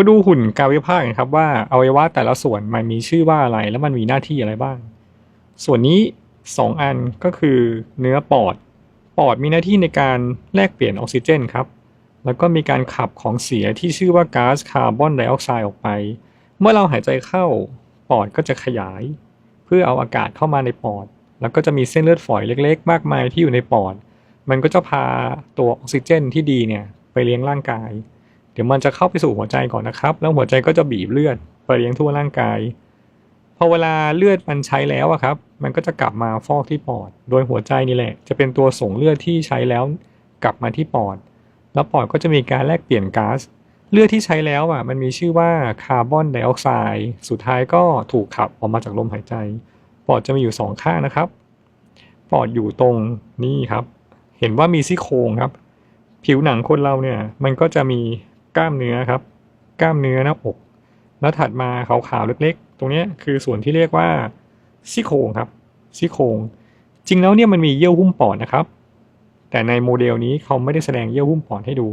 มาดูหุ่นกายวิภาคกันครับว่าอวัยวะแต่ละส่วนมันมีชื่อว่าอะไรแล้วมันมีหน้าที่อะไรบ้าง ส่วนนี้สองอันก็คือเนื้อปอด ปอดมีหน้าที่ในการแลกเปลี่ยนออกซิเจนครับ แล้วก็มีการขับของเสียที่ชื่อว่าก๊าซคาร์บอนไดออกไซด์ออกไป เมื่อเราหายใจเข้าปอดก็จะขยาย เพื่อเอาอากาศเข้ามาในปอด แล้วก็จะมีเส้นเลือดฝอยเล็ก ๆ มากมายที่อยู่ในปอด มันก็จะพาตัวออกซิเจนที่ดีเนี่ยไปเลี้ยงร่างกาย ดี๋ยวมันจะเข้าไปสู่หัวใจก่อนนะครับ แล้วหัวใจก็จะบีบเลือดไปเลี้ยงทั่วร่างกาย พอเวลาเลือดมันใช้แล้วอะครับ มันก็จะกลับมาฟอกที่ปอด โดยหัวใจนี่แหละ จะเป็นตัวส่งเลือดที่ใช้แล้ว กลับมาที่ปอด แล้วปอดก็จะมีการแลกเปลี่ยนก๊าซ เลือดที่ใช้แล้วอะมันมีชื่อว่าคาร์บอนไดออกไซด์ สุดท้ายก็ถูกขับออกมาจากลมหายใจ ปอดจะมีอยู่สองข้างนะครับ ปอดอยู่ตรงนี้ครับ เห็นว่ามีซี่โครงครับ ผิวหนังคนเราเนี่ย มันก็จะมี กล้ามเนื้อครับ กล้ามเนื้อหน้าอก แล้วถัดมาขาวๆเล็กๆ ตรงนี้คือส่วนที่เรียกว่าซี่โครงครับซี่โครงจริงแล้วเนี่ยมันมีเยื่อหุ้มปอดนะครับ แต่ในโมเดลนี้เขาไม่ได้แสดงเยื่อหุ้มปอดให้ดู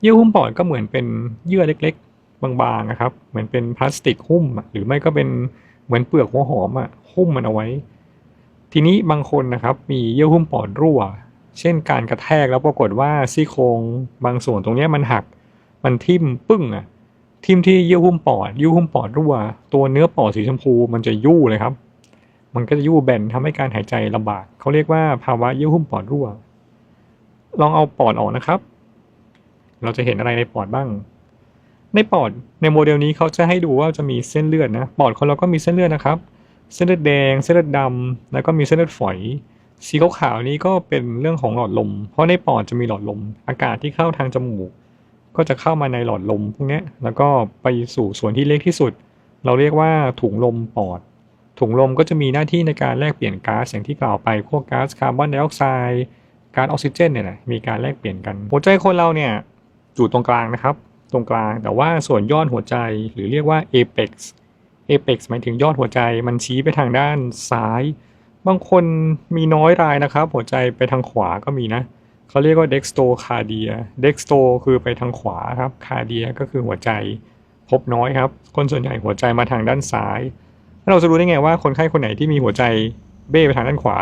เยื่อหุ้มปอดก็เหมือนเป็นเยื่อเล็ก ๆ บางๆนะครับ เหมือนเป็นพลาสติกหุ้ม หรือไม่ก็เป็นเหมือนเปลือกหัวหอมอะหุ้มมันเอาไว้ ทีนี้บางคนนะครับมีเยื่อหุ้มปอดรั่ว เช่นการกระแทกแล้วปรากฏว่าซี่โครงบางส่วนตรงนี้มันหัก มันทิ่มปึ้งอะทิ่มที่เยื่อหุ้มปอดเยื่อหุ้มปอดรั่ว ตัวเนื้อปอดสีชมพูมันจะยู่เลยครับ มันก็จะยู่แบนทำให้การหายใจลำบากเขาเรียกว่าภาวะเยื่อหุ้มปอดรั่ว ลองเอาปอดออกนะครับ เราจะเห็นอะไรในปอดบ้าง ในปอดในโมเดลนี้เขาจะให้ดูว่าจะมีเส้นเลือดนะ ปอดคนเราก็มีเส้นเลือดนะครับ เส้นเลือดแดง เส้นเลือดดำแล้วก็มีเส้นเลือดฝอยสีขาวๆนี้ก็เป็นเรื่องของหลอดลม เพราะในปอดจะมีหลอดลม อากาศที่เข้าทางจมูก ก็จะเข้ามาในหลอดลมพวกนี้แล้วก็ไปสู่ส่วนที่เล็กที่สุด เราเรียกว่าถุงลมปอด ถุงลมก็จะมีหน้าที่ในการแลกเปลี่ยนก๊าซอย่างที่กล่าวไปพวกก๊าซคาร์บอนไดออกไซด์ก๊าซออกซิเจนเนี่ยนะมีการแลกเปลี่ยนกัน หัวใจคนเราเนี่ยอยู่ตรงกลางนะครับ ตรงกลางแต่ว่าส่วนยอดหัวใจหรือเรียกว่า apex apex หมายถึงยอดหัวใจมันชี้ไปทางด้านซ้าย บางคนมีน้อยรายนะครับ หัวใจไปทางขวาก็มีนะ เขาเรียกว่า dextrocardia dextro คือไปทางขวาครับ cardia ก็คือหัวใจ พบน้อยครับ คนส่วนใหญ่หัวใจมาทางด้านซ้ายแล้วเราจะรู้ได้ไงว่าคนไข้คนไหนที่มีหัวใจเบ้ไปทางด้านขวา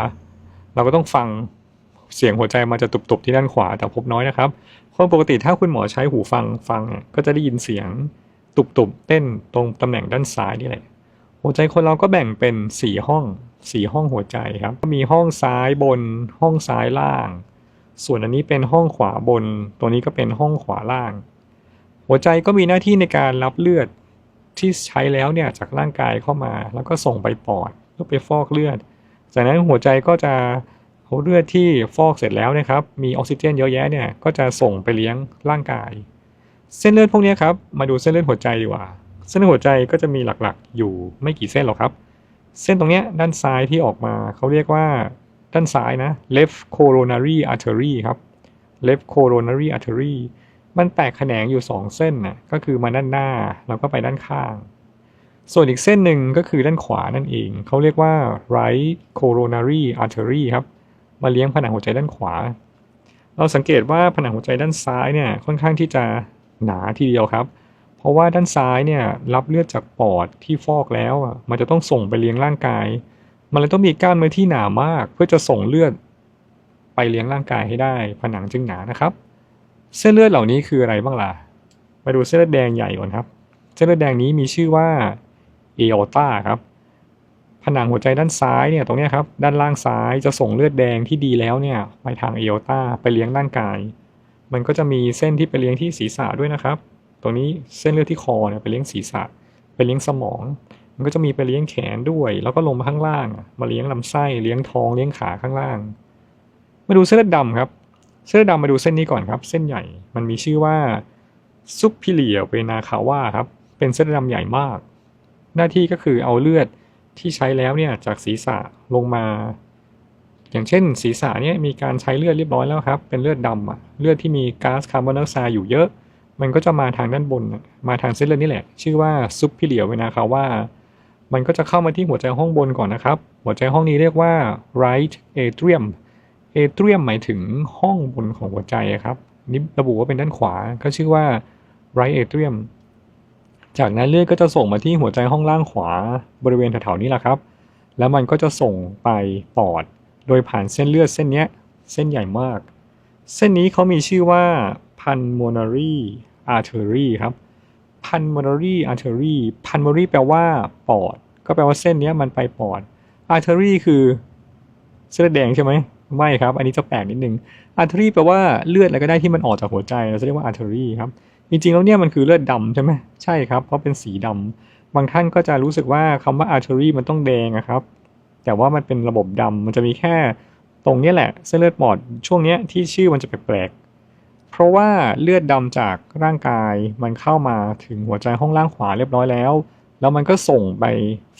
เราก็ต้องฟังเสียงหัวใจมันจะตุบๆที่ด้านขวาแต่พบน้อยนะครับคนปกติถ้าคุณหมอใช้หูฟังฟังก็จะได้ยินเสียงตุบๆเต้นตรงตำแหน่งด้านซ้ายนี่แหละหัวใจคนเราก็แบ่งเป็นสี่ห้องสี่ห้องหัวใจครับก็มีห้องซ้ายบนห้องซ้ายล่าง ส่วนอันนี้เป็นห้องขวาบน ตัวนี้ก็เป็นห้องขวาล่าง หัวใจก็มีหน้าที่ในการรับเลือดที่ใช้แล้วเนี่ยจากร่างกายเข้ามา แล้วก็ส่งไปปอดเพื่อไปฟอกเลือด จากนั้นหัวใจก็จะเอาเลือดที่ฟอกเสร็จแล้วนะครับ มีออกซิเจนเยอะแยะเนี่ยก็จะส่งไปเลี้ยงร่างกาย เส้นเลือดพวกนี้ครับ มาดูเส้นเลือดหัวใจดีกว่า เส้นเลือดหัวใจก็จะมีหลักๆ อยู่ไม่กี่เส้นหรอกครับ เส้นตรงนี้ด้านซ้ายที่ออกมาเขาเรียกว่า ด้านซ้ายนะ left coronary artery ครับ left coronary artery มันแตกแขนงอยู่ 2 เส้นนะก็คือมาด้านหน้าแล้วก็ไปด้านข้าง ส่วนอีกเส้นหนึ่งก็คือด้านขวานั่นเอง เขาเรียกว่า right coronary artery ครับ มาเลี้ยงผนังหัวใจด้านขวา เราสังเกตว่าผนังหัวใจด้านซ้ายเนี่ยค่อนข้างที่จะหนาทีเดียวครับ เพราะว่าด้านซ้ายเนี่ยรับเลือดจากปอดที่ฟอกแล้วอะมันจะต้องส่งไปเลี้ยงร่างกาย มันเลยต้องมีกล้ามเนื้อที่หนามาก เพื่อจะส่งเลือดไปเลี้ยงร่างกายให้ได้ ผนังจึงหนานะครับ เส้นเลือดเหล่านี้คืออะไรบ้างล่ะ มาดูเส้นเลือดแดงใหญ่ก่อนครับ เส้นเลือดแดงนี้มีชื่อว่าเอโอตาครับ ผนังหัวใจด้านซ้ายเนี่ยตรงนี้ครับ ด้านล่างซ้ายจะส่งเลือดแดงที่ดีแล้วเนี่ยไปทางเอโอตาไปเลี้ยงร่างกาย มันก็จะมีเส้นที่ไปเลี้ยงที่ศีรษะด้วยนะครับ ตรงนี้เส้นเลือดที่คอเนี่ยไปเลี้ยงศีรษะ ไปเลี้ยงสมอง มันก็จะมีไปเลี้ยงแขนด้วย แล้วก็ลงมาข้างล่าง มาเลี้ยงลำไส้เลี้ยงท้องเลี้ยงขาข้างล่าง มาดูเส้นเลือดดำครับ เส้นเลือดดำมาดูเส้นนี้ก่อนครับ เส้นใหญ่มันมีชื่อว่าซุปพิเลียเวนาคาว่าครับเป็นเส้นเลือดดำใหญ่มาก หน้าที่ก็คือเอาเลือดที่ใช้แล้วเนี่ยจากศีรษะลงมา อย่างเช่น ศีรษะเนี่ยมีการใช้เลือดเรียบร้อยแล้วครับ เป็นเลือดดำอะเลือดที่มีก๊าซคาร์บอนไดออกไซด์อยู่เยอะมันก็จะมาทางด้านบน มาทางเส้นเลือดนี่แหละ ชื่อว่าซุปพิเลียเวนาคาว่า มันก็จะเข้ามาที่หัวใจห้องบนก่อนนะครับ หัวใจห้องนี้เรียกว่า right atrium atrium หมายถึงห้องบนของหัวใจครับนี่ระบุว่าเป็นด้านขวาก็ชื่อว่า right atrium จากนั้นเลือดก็จะส่งมาที่หัวใจห้องล่างขวาบริเวณแถวๆนี้แหละครับ แล้วมันก็จะส่งไปปอด โดยผ่านเส้นเลือดเส้นนี้เส้นใหญ่มาก เส้นนี้เขามีชื่อว่า pulmonary artery ครับ pulmonary artery pulmonary แปลว่าปอด ก็แปลว่าเส้นนี้มันไปปอด artery คือเส้นแดงใช่ไหมไม่ครับ อันนี้จะแปลกนิดนึง artery แปลว่าเลือดอะไรก็ได้ที่มันออกจากหัวใจเราจะเรียกว่า artery ครับ จริงๆแล้วเนี่ยมันคือเลือดดำใช่ไหมใช่ครับ เพราะเป็นสีดำบางท่านก็จะรู้สึกว่าคำว่า artery มันต้องแดงนะครับ แต่ว่ามันเป็นระบบดำมันจะมีแค่ตรงนี้แหละ เส้นเลือดปอดช่วงนี้ที่ชื่อมันจะแปลกๆ เพราะว่าเลือดดำจากร่างกายมันเข้ามาถึงหัวใจห้องล่างขวาเรียบร้อยแล้ว แล้วมันก็ส่งไป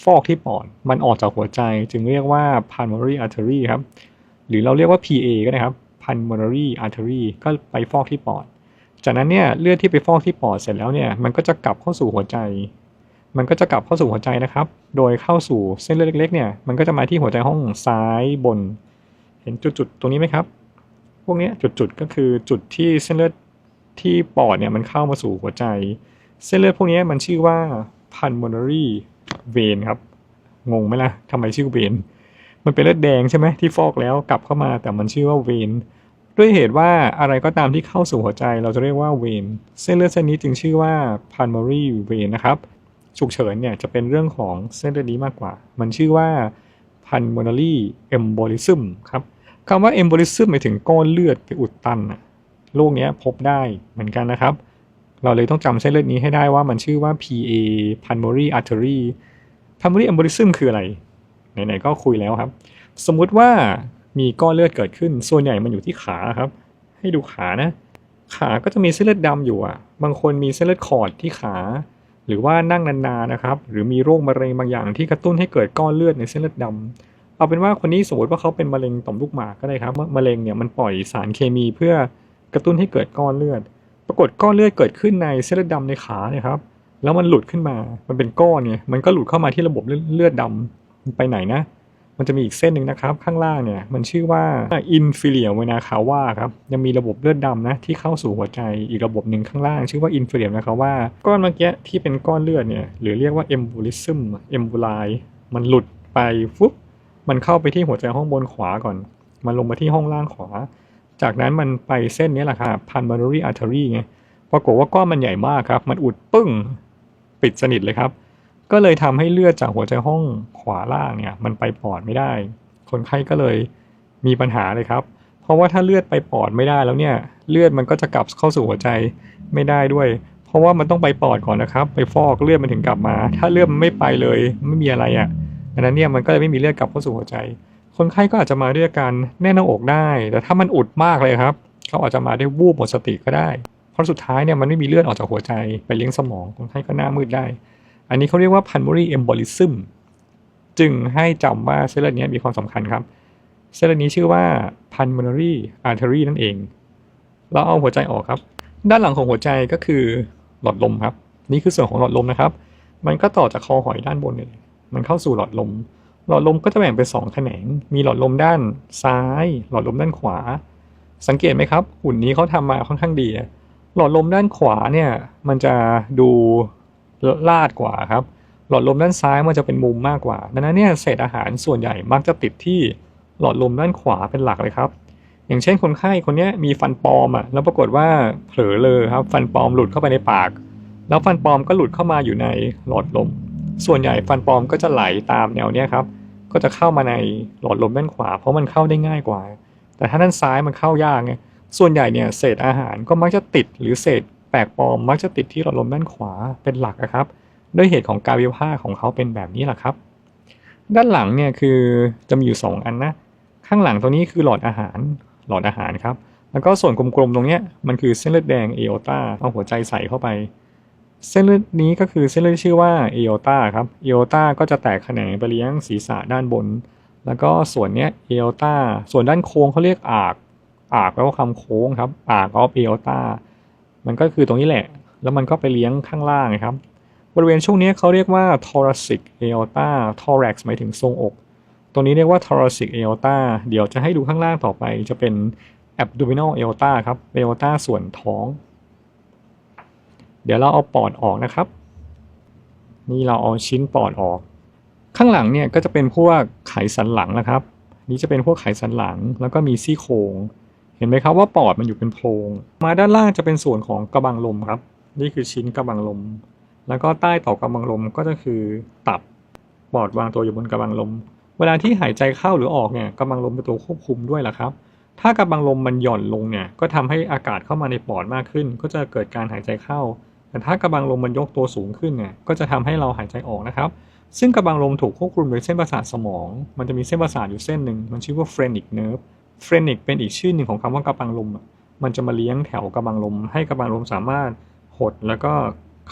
ฟอกที่ปอด มันออกจากหัวใจจึงเรียกว่า pulmonary artery ครับ หรือเราเรียกว่า PA ก็ได้ครับ pulmonary artery ก็ไปฟอกที่ปอด จากนั้นเนี่ยเลือดที่ไปฟอกที่ปอดเสร็จแล้วเนี่ยมันก็จะกลับเข้าสู่หัวใจ มันก็จะกลับเข้าสู่หัวใจนะครับ โดยเข้าสู่เส้นเลือดเล็กๆเนี่ยมันก็จะมาที่หัวใจห้องซ้ายบน เห็นจุดๆตรงนี้ไหมครับ พวกนี้จุดๆก็คือจุดที่เส้นเลือดที่ปอดเนี่ยมันเข้ามาสู่หัวใจ เส้นเลือดพวกนี้มันชื่อว่า pulmonary vein ครับ งงไหมล่ะทำไมชื่อเวนมันเป็นเลือดแดงใช่ไหมที่ฟอกแล้วกลับเข้ามาแต่มันชื่อว่าเวนด้วยเหตุว่าอะไรก็ตามที่เข้าสู่หัวใจเราจะเรียกว่าเวนเส้นเลือดเส้นนี้จึงชื่อว่า pulmonary vein นะครับฉุกเฉินเนี่ยจะเป็นเรื่องของเส้นเลือดนี้มากกว่า มันชื่อว่า pulmonary embolism ครับ คำว่า embolism หมายถึงก้อนเลือดไปอุดตันอะโรคเนี้ยพบได้เหมือนกันนะครับ เราเลยต้องจำเส้นเลือดนี้ให้ได้ว่ามันชื่อว่า PA pulmonary artery pulmonary embolism คืออะไร ไหนๆก็คุยแล้วครับ สมมุติว่ามีก้อนเลือดเกิดขึ้น ส่วนใหญ่มันอยู่ที่ขาครับ ให้ดูขานะ ขาก็จะมีเส้นเลือดดำอยู่อะ บางคนมีเส้นเลือดขอดที่ขา หรือว่านั่งนานๆนะครับ หรือมีโรคมะเร็งบางอย่างที่กระตุ้นให้เกิดก้อนเลือดในเส้นเลือดดำ เอาเป็นว่าคนนี้สมมติว่าเขาเป็นมะเร็งต่อมลูกหมากก็ได้ครับมะเร็งเนี่ยมันปล่อยสารเคมีเพื่อกระตุ้นให้เกิดก้อนเลือด ปรากฏก้อนเลือดเกิดขึ้นในเส้นเลือดดำในขาเนี่ยครับ แล้วมันหลุดขึ้นมา มันเป็นก้อนเนี่ย มันก็หลุดเข้ามาที่ระบบเลือดดำมันไปไหนนะ มันจะมีอีกเส้นหนึ่งนะครับ ข้างล่างเนี่ย มันชื่อว่า inferior vena cava ครับ ยังมีระบบเลือดดำนะที่เข้าสู่หัวใจอีกระบบหนึ่งข้างล่าง ชื่อว่า inferior vena cava ก้อนเมื่อกี้ที่เป็นก้อนเลือดเนี่ย หรือเรียกว่า embolism emboli มันหลุดไปฟุ๊บ มันเข้าไปที่หัวใจห้องบนขวาก่อน มันลงมาที่ห้องล่างขวา จากนั้นมันไปเส้นนี้แหละครับ pulmonary artery ไงปรากฏว่าก้อนมันใหญ่มากครับ มันอุดปึ้งปิดสนิทเลยครับ ก็เลยทำให้เลือดจากหัวใจห้องขวาล่างเนี่ย มันไปปอดไม่ได้ คนไข้ก็เลยมีปัญหาเลยครับ เพราะว่าถ้าเลือดไปปอดไม่ได้แล้วเนี่ย เลือดมันก็จะกลับเข้าสู่หัวใจไม่ได้ด้วย เพราะว่ามันต้องไปปอดก่อนนะครับ ไปฟอกเลือดมันถึงกลับมา ถ้าเลือดมันไม่ไปเลยไม่มีอะไรอะ่ะ ดังนั้นเนี่ยมันก็เลยไม่มีเลือดกลับเข้าสู่หัวใจ คนไข้ก็อาจจะมาด้วยอาการแน่นหน้าอกได้ แต่ถ้ามันอุดมากเลยครับ เขาอาจจะมาได้วูบหมดสติก็ได้ เพราะสุดท้ายเนี่ยมันไม่มีเลือดออกจากหัวใจไปเลี้ยงสมอง คนไข้ก็หน้ามืดได้ อันนี้เขาเรียกว่า pulmonary embolism จึงให้จำว่าเส้นเลือดนี้มีความสำคัญครับ เส้นเลือดนี้ชื่อว่า pulmonary artery นั่นเอง เราเอาหัวใจออกครับ ด้านหลังของหัวใจก็คือหลอดลมครับ นี่คือส่วนของหลอดลมนะครับ มันก็ต่อจากคอหอยด้านบนเนี่ย มันเข้าสู่หลอดลม หลอดลมก็จะแบ่งเป็นสองแขนง มีหลอดลมด้านซ้าย หลอดลมด้านขวา สังเกตไหมครับหุ่นนี้เขาทำมาค่อนข้างดีหลอดลมด้านขวาเนี่ยมันจะดูลาดกว่าครับ หลอดลมด้านซ้ายมันจะเป็นมุมมากกว่าดังนั้นเนี่ยเศษอาหารส่วนใหญ่มักจะติดที่หลอดลมด้านขวาเป็นหลักเลยครับ อย่างเช่นคนไข้คนนี้มีฟันปลอมอะแล้วปรากฏว่าเผลอเลยครับ ฟันปลอมหลุดเข้าไปในปาก แล้วฟันปลอมก็หลุดเข้ามาอยู่ในหลอดลม ส่วนใหญ่ฟันปลอมก็จะไหลตามแนวเนี้ยครับ ก็จะเข้ามาในหลอดลมด้านขวา เพราะมันเข้าได้ง่ายกว่า แต่ถ้าด้านซ้ายมันเข้ายากไงส่วนใหญ่เนี่ยเศษอาหารก็มักจะติดหรือเศษแปลกปลอมมักจะติดที่หลอดลมด้านขวาเป็นหลักนะครับ ด้วยเหตุของการวิภาคของเขาเป็นแบบนี้แหละครับ ด้านหลังเนี่ยคือจะมีอยู่ 2 อันนะ ข้างหลังตรงนี้คือหลอดอาหาร หลอดอาหารครับ แล้วก็ส่วนกลมๆตรงเนี้ยมันคือเส้นเลือดแดงเอโอตาเอาหัวใจใส่เข้าไป เส้นเลือดนี้ก็คือเส้นเลือดที่ชื่อว่าเอโอตาครับเอโอตาก็จะแตกแขนงไปเลี้ยงศีรษะด้านบน แล้วก็ส่วนเนี้ยเอโอตาส่วนด้านโค้งเขาเรียกอากอากแปลว่าคำโค้งครับอากออฟเอโอตามันก็คือตรงนี้แหละ แล้วมันก็ไปเลี้ยงข้างล่างครับ บริเวณช่วงนี้เขาเรียกว่า thoracic aorta thorax หมายถึงทรงอก ตรงนี้เรียกว่า thoracic aorta เดี๋ยวจะให้ดูข้างล่างต่อไปจะเป็น abdominal aorta ครับ aorta ส่วนท้อง เดี๋ยวเราเอาปอดออกนะครับ นี่เราเอาชิ้นปอดออก ข้างหลังเนี่ยก็จะเป็นพวกไขสันหลังนะครับ นี่จะเป็นพวกไขสันหลังแล้วก็มีซี่โครงเห็นไหมครับว่าปอดมันอยู่เป็นโพรงมาด้านล่างจะเป็นส่วนของกระบังลมครับ นี่คือชิ้นกระบังลม แล้วก็ใต้ต่อกระบังลมก็จะคือตับปอดวางตัวอยู่บนกระบังลม เวลาที่หายใจเข้าหรือออกเนี่ยกระบังลมเป็นตัวควบคุมด้วยล่ะครับ ถ้ากระบังลมมันหย่อนลงเนี่ยก็ทำให้อากาศเข้ามาในปอดมากขึ้น ก็จะเกิดการหายใจเข้า แต่ถ้ากระบังลมมันยกตัวสูงขึ้นเนี่ยก็จะทำให้เราหายใจออกนะครับ ซึ่งกระบังลมถูกควบคุมโดยเส้นประสาทสมอง มันจะมีเส้นประสาทอยู่เส้นหนึ่งมันชื่อว่า phrenic nerve phrenic เป็นอีกชื่อหนึ่งของคำว่ากระบังลมอะมันจะมาเลี้ยงแถวกระบังลม ให้กระบังลมสามารถหดแล้วก็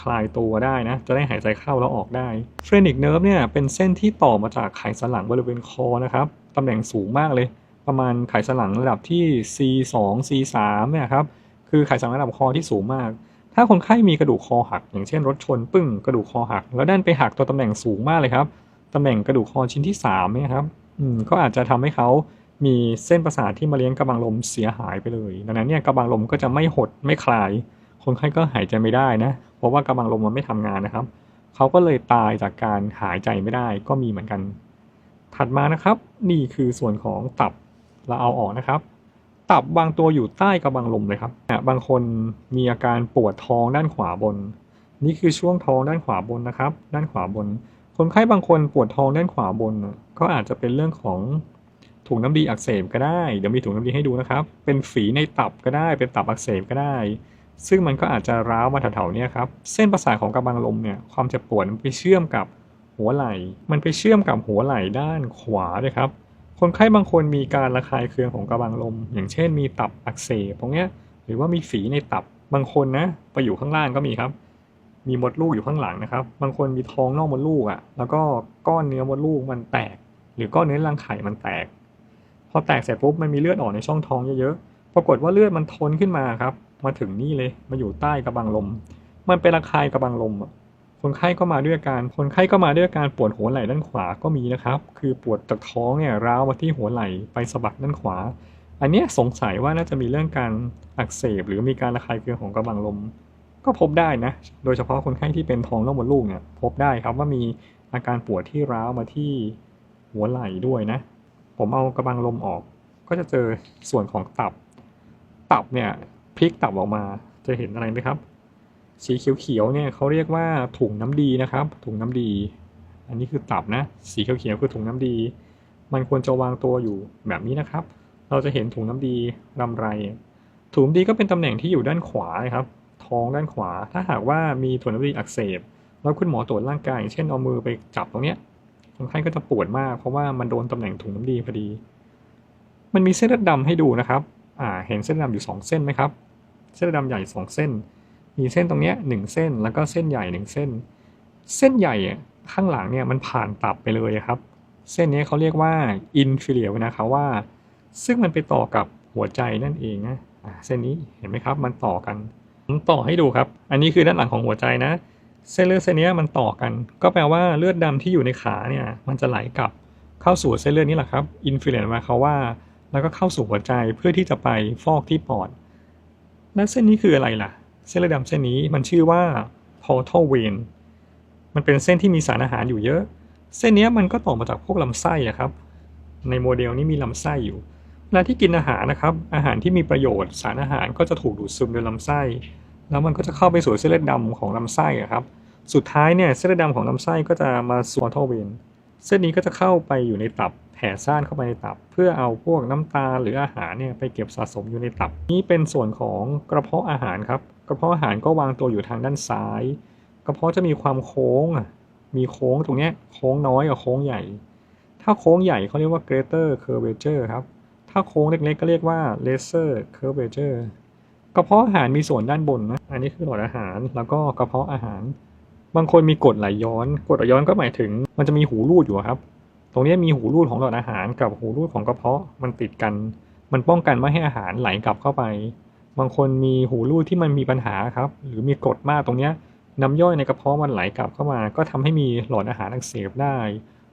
คลายตัวได้นะ จะได้หายใจเข้าแล้วออกได้ phrenic nerve เนี่ยเป็นเส้นที่ต่อมาจากไขสันหลังบริเวณคอนะครับตำแหน่งสูงมากเลย ประมาณไขสันหลังระดับที่ C2 C3 เนี่ยครับคือไขสันหลังระดับคอที่สูงมาก ถ้าคนไข้มีกระดูกคอหัก อย่างเช่นรถชนปึ้งกระดูกคอหัก แล้วด้านไปหักตัวตำแหน่งสูงมากเลยครับตำแหน่งกระดูกคอชิ้นที่3เนี่ยครับอืมก็อาจจะทำให้เขามีเส้นประสาทที่มาเลี้ยงกระบังลมเสียหายไปเลย ดังนั้นเนี่ยกระบังลมก็จะไม่หดไม่คลาย คนไข้ก็หายใจไม่ได้นะ เพราะว่ากระบังลมมันไม่ทำงานนะครับ เขาก็เลยตายจากการหายใจไม่ได้ก็มีเหมือนกัน ถัดมานะครับ นี่คือส่วนของตับเราเอาออกนะครับ ตับบางตัวอยู่ใต้กระบังลมเลยครับอะบางคนมีอาการปวดท้องด้านขวาบน นี่คือช่วงท้องด้านขวาบนนะครับ ด้านขวาบน คนไข้บางคนปวดท้องด้านขวาบน ก็อาจจะเป็นเรื่องของถุงน้ำดีอักเสบก็ได้ เดี๋ยวมีถุงน้ำดีให้ดูนะครับ เป็นฝีในตับก็ได้ เป็นตับอักเสบก็ได้ ซึ่งมันก็อาจจะร้าวมาแถวๆเนี้ยครับ เส้นประสาทของกระบังลมเนี่ย ความเจ็บปวดมันไปเชื่อมกับหัวไหล่ มันไปเชื่อมกับหัวไหล่ด้านขวาด้วยครับ คนไข้บางคนมีการระคายเคืองของกระบังลม อย่างเช่น มีตับอักเสบตรงเนี้ยหรือว่ามีฝีในตับบางคนนะไปอยู่ข้างล่างก็มีครับ มีมดลูกอยู่ข้างหลังนะครับ บางคนมีท้องนอกมดลูกอะ่ะ แล้วก็ก้อนเนื้อมดลูกมันแตก หรือก้อนเนื้อรังไข่มันแตก พอแตกเสร็จปุ๊บมันมีเลือดออกในช่องท้องเยอะๆปรากฏว่าเลือดมันทนขึ้นมาครับ มาถึงนี่เลยมาอยู่ใต้กระบังลม มันเป็นระคายกระบังลมอะ คนไข้ก็มาด้วยอาการ คนไข้ก็มาด้วยอาการปวดหัวไหล่ด้านขวาก็มีนะครับ คือปวดจากท้องเนี่ยร้าวมาที่หัวไหล่ไปสะบักด้านขวา อันนี้สงสัยว่าน่าจะมีเรื่องการอักเสบ หรือมีการระคายเคืองของกระบังลม ก็พบได้นะ โดยเฉพาะคนไข้ที่เป็นท้องนอกมดลูกเนี่ยพบได้ครับว่ามีอาการปวดที่ร้าวมาที่หัวไหล่ด้วยนะ ผมเอากระบังลมออก ก็จะเจอส่วนของตับ ตับเนี่ยพลิกตับออกมาจะเห็นอะไรไหมครับ สีเขียวๆเนี่ยเขาเรียกว่าถุงน้ำดีนะครับ ถุงน้ำดี อันนี้คือตับนะ สีเขียวๆคือถุงน้ำดี มันควรจะวางตัวอยู่แบบนี้นะครับ เราจะเห็นถุงน้ำดีรำไร ถุงน้ำดีก็เป็นตำแหน่งที่อยู่ด้านขวานะครับ ท้องด้านขวา ถ้าหากว่ามีถุงน้ำดีอักเสบ แล้วคุณหมอตรวจร่างกายอย่างเช่นเอามือไปจับตรงเนี้ยคนไข้ก็จะปวดมาก เพราะว่ามันโดนตำแหน่งถุงน้ำดีพอดี มันมีเส้นเลือดดำให้ดูนะครับ อ่า เห็นเส้นดำอยู่สองเส้นไหมครับ เส้นเลือดดำใหญ่สองเส้น มีเส้นตรงเนี้ยหนึ่งเส้นแล้วก็เส้นใหญ่หนึ่งเส้น เส้นใหญ่ข้างหลังเนี่ยมันผ่านตับไปเลยครับ เส้นนี้เขาเรียกว่า inferior vena cava ซึ่งมันไปต่อกับหัวใจนั่นเองนะเส้นนี้เห็นไหมครับมันต่อกันผมต่อให้ดูครับ อันนี้คือด้านหลังของหัวใจนะ เส้นเลือดเส้นนี้มันต่อกัน ก็แปลว่าเลือดดำที่อยู่ในขาเนี่ยมันจะไหลกลับเข้าสู่เส้นเลือดนี้แหละครับ inferior vena cava แล้วก็เข้าสู่หัวใจเพื่อที่จะไปฟอกที่ปอด และเส้นนี้คืออะไรล่ะ เส้นเลือดดำเส้นนี้มันชื่อว่า portal vein มันเป็นเส้นที่มีสารอาหารอยู่เยอะ เส้นนี้มันก็ต่อมาจากพวกลำไส้อะครับ ในโมเดลนี้มีลำไส้อยู่เวลาที่กินอาหารนะครับ อาหารที่มีประโยชน์ สารอาหารก็จะถูกดูดซึมโดยลำไส้ แล้วมันก็จะเข้าไปสู่เส้นเลือดดำของลำไส้อะครับ สุดท้ายเนี่ยเส้นเลือดดำของลำไส้ก็จะมาสู่ portal vein เส้นนี้ก็จะเข้าไปอยู่ในตับแผ่ซ่านเข้าไปในตับ เพื่อเอาพวกน้ำตาลหรืออาหารเนี่ยไปเก็บสะสมอยู่ในตับ นี่เป็นส่วนของกระเพาะอาหารครับ กระเพาะอาหารก็วางตัวอยู่ทางด้านซ้าย กระเพาะจะมีความโค้งมีโค้งตรงเนี้ยโค้งน้อยกับโค้งใหญ่ ถ้าโค้งใหญ่เขาเรียกว่า greater curvature ครับ ถ้าโค้งเล็กๆก็เรียกว่า lesser curvature กระเพาะอาหารมีส่วนด้านบนนะ อันนี้คือหลอดอาหาร แล้วก็กระเพาะอาหาร บางคนมีกรดไหลย้อน กรดไหลย้อนก็หมายถึง มันจะมีหูรูดอยู่ครับ ตรงนี้มีหูรูดของหลอดอาหารกับหูรูดของกระเพาะมันติดกัน มันป้องกันไม่ให้อาหารไหลกลับเข้าไป บางคนมีหูรูดที่มันมีปัญหาครับ หรือมีกรดมากตรงเนี้ยน้ำย่อยในกระเพาะมันไหลกลับเข้ามา ก็ทำให้มีหลอดอาหารอักเสบได้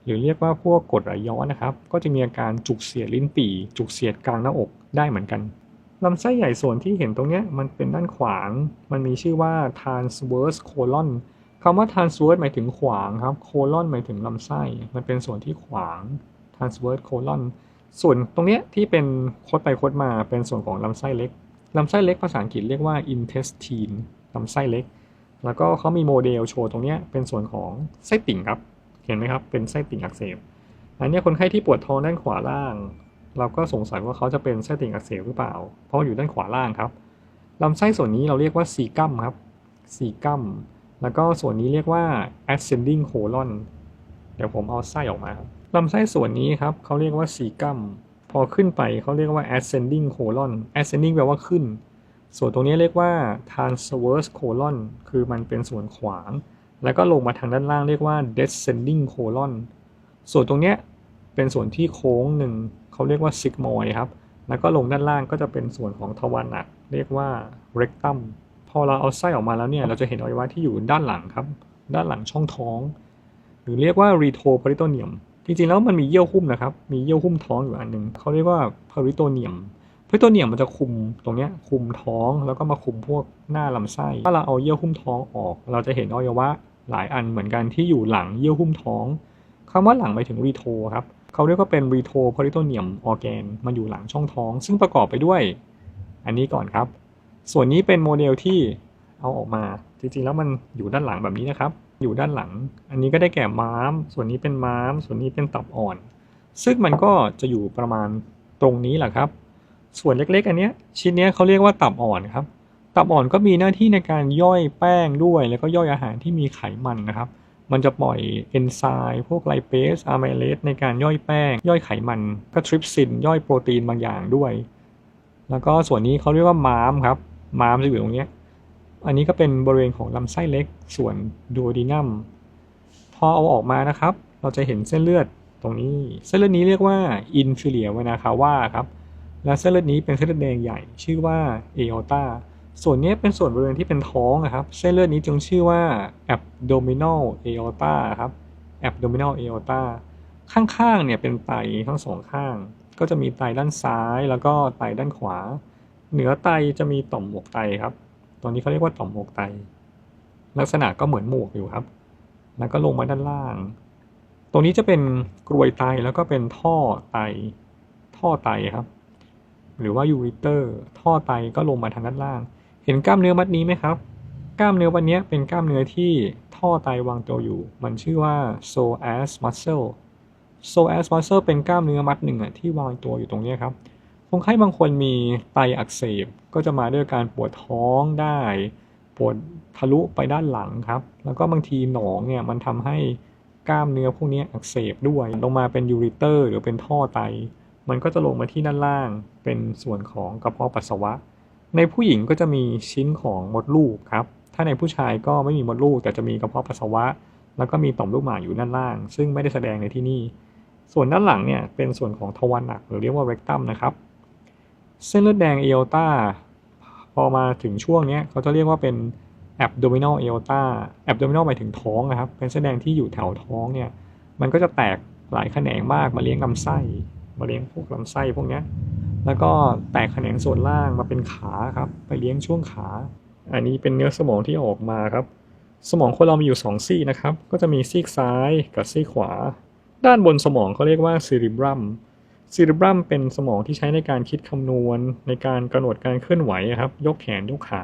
หรือเรียกว่าพวกกรดไหลย้อนนะครับ ก็จะมีอาการจุกเสียดลิ้นปี่ จุกเสียดกลางหน้าอกได้เหมือนกันลำไส้ใหญ่ส่วนที่เห็นตรงเนี้ยมันเป็นด้านขวาง มันมีชื่อว่า transverse colon คำว่า transverse หมายถึงขวางครับ colon หมายถึงลำไส้ มันเป็นส่วนที่ขวาง transverse colon ส่วนตรงเนี้ยที่เป็นคดไปคดมาเป็นส่วนของลำไส้เล็ก ลำไส้เล็กภาษาอังกฤษเรียกว่า intestine ลำไส้เล็ก แล้วก็เขามีโมเดลโชว์ตรงนี้เป็นส่วนของไส้ติ่งครับ เห็นไหมครับ เป็นไส้ติ่งอักเสบ อันนี้คนไข้ที่ปวดท้องด้านขวาล่าง เราก็สงสัยว่าเขาจะเป็นไส้ติ่งอักเสบหรือเปล่า เพราะอยู่ด้านขวาล่างครับ ลำไส้ส่วนนี้เราเรียกว่าซีกัมครับ ซีกัม แล้วก็ส่วนนี้เรียกว่า ascending colon เดี๋ยวผมเอาไส้ออกมาครับลำไส้ส่วนนี้ครับเขาเรียกว่าซีกัม พอขึ้นไปเขาเรียกว่า ascending colon ascending แปลว่าขึ้น ส่วนตรงนี้เรียกว่า transverse colon คือมันเป็นส่วนขวาง แล้วก็ลงมาทางด้านล่างเรียกว่า descending colon ส่วนตรงเนี้ยเป็นส่วนที่โค้งหนึ่งเขาเรียกว่า sigmoid ครับ แล้วก็ลงด้านล่างก็จะเป็นส่วนของทวารหนัก เรียกว่า rectum พอเราเอาไส้ออกมาแล้วเนี่ยเราจะเห็นอวัยวะที่อยู่ด้านหลังครับ ด้านหลังช่องท้อง หรือเรียกว่า retroperitoneum จริงๆแล้วมันมีเยื่อหุ้มนะครับ มีเยื่อหุ้มท้องอยู่อันหนึ่งเขาเรียกว่า peritoneum peritoneum มันจะคุมตรงเนี้ยคุมท้องแล้วก็มาคุมพวกหน้าลำไส้ถ้าเราเอาเยื่อหุ้มท้องออก เราจะเห็นอวัยวะหลายอันเหมือนกันที่อยู่หลังเยื่อหุ้มท้องคำว่าหลังหมายถึง retro ครับเขาเรียกว่าเป็น retroperitoneum organ มันอยู่หลังช่องท้อง ซึ่งประกอบไปด้วย อันนี้ก่อนครับ ส่วนนี้เป็นโมเดลที่เอาออกมาจริงๆแล้วมันอยู่ด้านหลังแบบนี้นะครับ อยู่ด้านหลัง อันนี้ก็ได้แก่ม้าม ส่วนนี้เป็นม้าม ส่วนนี้เป็นตับอ่อน ซึ่งมันก็จะอยู่ประมาณตรงนี้แหละครับ ส่วนเล็กๆ อันเนี้ยชิ้นเนี้ยเขาเรียกว่าตับอ่อนครับ ตับอ่อนก็มีหน้าที่ในการย่อยแป้งด้วย แล้วก็ย่อยอาหารที่มีไขมันนะครับ มันจะปล่อยเอนไซม์พวกไลเปสอะไมเลสในการย่อยแป้ง ย่อยไขมัน ก็ทริปซิน ย่อยโปรตีนบางอย่างด้วย แล้วก็ส่วนนี้เขาเรียกว่าม้ามครับ ม้ามจะอยู่ตรงเนี้ย อันนี้ก็เป็นบริเวณของลำไส้เล็กส่วนดูดีนัมพอเอาออกมานะครับ เราจะเห็นเส้นเลือดตรงนี้เส้นเลือดนี้เรียกว่าอินฟิเลียเวนาคาว่าครับและเส้นเลือดนี้เป็นเส้นเลือดแดงใหญ่ชื่อว่าเอโอตาส่วนนี้เป็นส่วนบริเวณที่เป็นท้องนะครับ เส้นเลือดนี้จึงชื่อว่า abdominal aorta ครับ abdominal aorta ข้างๆเนี่ยเป็นไตทั้งสองข้าง ก็จะมีไตด้านซ้ายแล้วก็ไตด้านขวา เหนือไตจะมีต่อมหมวกไตครับ ตอนนี้เขาเรียกว่าต่อมหมวกไต ลักษณะก็เหมือนหมวกอยู่ครับ แล้วก็ลงมาด้านล่าง ตรงนี้จะเป็นกรวยไตแล้วก็เป็นท่อไต ท่อไตครับ หรือว่ายูริเตอร์ ท่อไตก็ลงมาทางด้านล่าง เห็นกล้ามเนื้อมัดนี้ไหมครับ กล้ามเนื้อวันนี้เป็นกล้ามเนื้อที่ท่อไตวางตัวอยู่ มันชื่อว่า psoas muscle psoas muscle เป็นกล้ามเนื้อมัดหนึ่งอะที่วางตัวอยู่ตรงนี้ครับ คนไข้บางคนมีไตอักเสบก็จะมาด้วยการปวดท้องได้ปวดทะลุไปด้านหลังครับ แล้วก็บางทีหนองเนี่ยมันทำให้กล้ามเนื้อพวกนี้อักเสบด้วย ลงมาเป็นยูริเตอร์ หรือเป็นท่อไต มันก็จะลงมาที่ด้านล่าง เป็นส่วนของกระเพาะปัสสาวะ ในผู้หญิงก็จะมีชิ้นของมดลูกครับ ถ้าในผู้ชายก็ไม่มีมดลูก แต่จะมีกระเพาะปัสสาวะ แล้วก็มีต่อมลูกหมากอยู่ด้านล่าง ซึ่งไม่ได้แสดงในที่นี่ ส่วนด้านหลังเนี่ยเป็นส่วนของทวารหนักหรือเรียกว่าเรกตัมนะครับ เส้นเลือดแดงเอโอตาพอมาถึงช่วงนี้เขาจะเรียกว่าเป็น abdominal aorta abdominal หมายถึงท้องนะครับ เป็นเส้นแดงที่อยู่แถวท้องเนี่ย มันก็จะแตกหลายแขนงมากมาเลี้ยงลำไส้ มาเลี้ยงพวกลำไส้พวกนี้แล้วก็แตกแขนงส่วนล่างมาเป็นขาครับ ไปเลี้ยงช่วงขา อันนี้เป็นเนื้อสมองที่ออกมาครับ สมองคนเรามีอยู่สองซี่นะครับ ก็จะมีซีกซ้ายกับซีกขวา ด้านบนสมองเขาเรียกว่าซีริบรัม ซีริบรัมเป็นสมองที่ใช้ในการคิดคำนวณ ในการกำหนดการเคลื่อนไหวครับ ยกแขนยกขา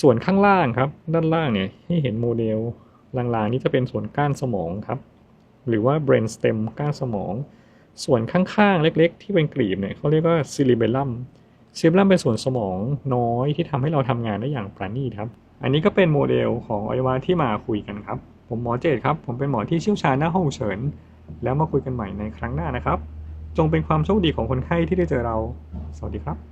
ส่วนข้างล่างครับ ด้านล่างเนี่ยที่เห็นโมเดลลางๆนี้จะเป็นส่วนก้านสมองครับ หรือว่า brain stem ก้านสมอง ส่วนข้างๆ เล็กๆ ที่เป็นกลีบเนี่ยเขาเรียกว่าซิลิเบลัมซิลิเบลัมเป็นส่วนสมองน้อยที่ทำให้เราทำงานได้อย่างประณีตครับ อันนี้ก็เป็นโมเดลของอวัยวะที่มาคุยกันครับ ผมหมอเจตครับ ผมเป็นหมอที่เชี่ยวชาญหน้าห้องเฉิน แล้วมาคุยกันใหม่ในครั้งหน้านะครับ จงเป็นความโชคดีของคนไข้ที่ได้เจอเรา สวัสดีครับ